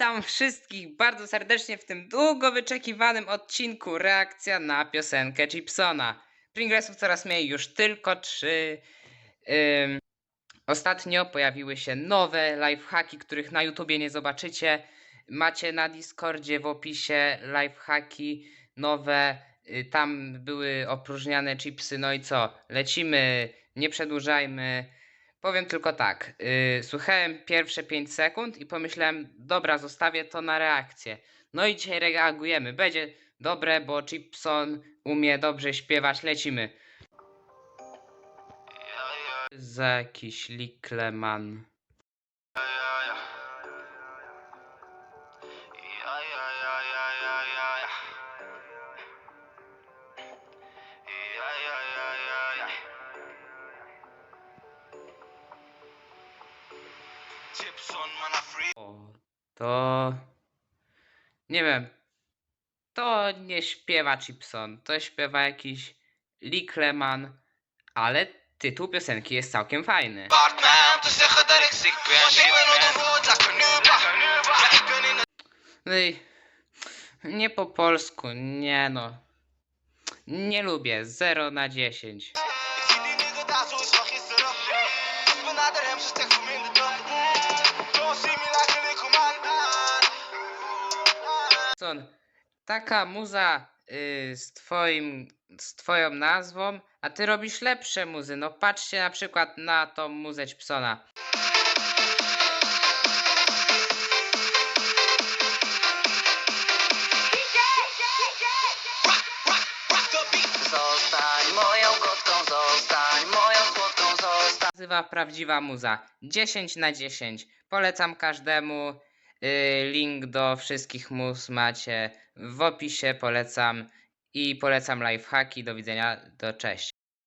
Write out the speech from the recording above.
Witam wszystkich bardzo serdecznie w tym długo wyczekiwanym odcinku reakcja na piosenkę Gibsona. Pringlesów coraz mniej, już tylko trzy. Ostatnio pojawiły się nowe lifehacki, których na YouTubie nie zobaczycie. Macie na Discordzie w opisie lifehacki nowe. Y, Tam były opróżniane chipsy. No i co? Lecimy, nie przedłużajmy. Powiem tylko tak. Yy, słuchałem pierwsze 5 sekund i pomyślałem, dobra, zostawię to na reakcję. No i dzisiaj reagujemy. Będzie dobre, bo Chipson umie dobrze śpiewać. Lecimy. Za jakiś Likleman. O, to. Nie wiem. To nie śpiewa Chipson. To śpiewa jakiś Likleman. Ale tytuł piosenki jest całkiem fajny. No i nie po polsku, nie no. Nie lubię, 0 na 10. Son, taka muza y, z twoim, z twoją nazwą, a ty robisz lepsze muzy. No patrzcie na przykład na tą muzę Psona. Zostań moją kotką, zostań moją słodką, zostań. Nazywa prawdziwa muza. 10 na 10. Polecam każdemu. Y, link do wszystkich muz macie w opisie. Polecam i polecam lifehacki. Do widzenia. Do cześć.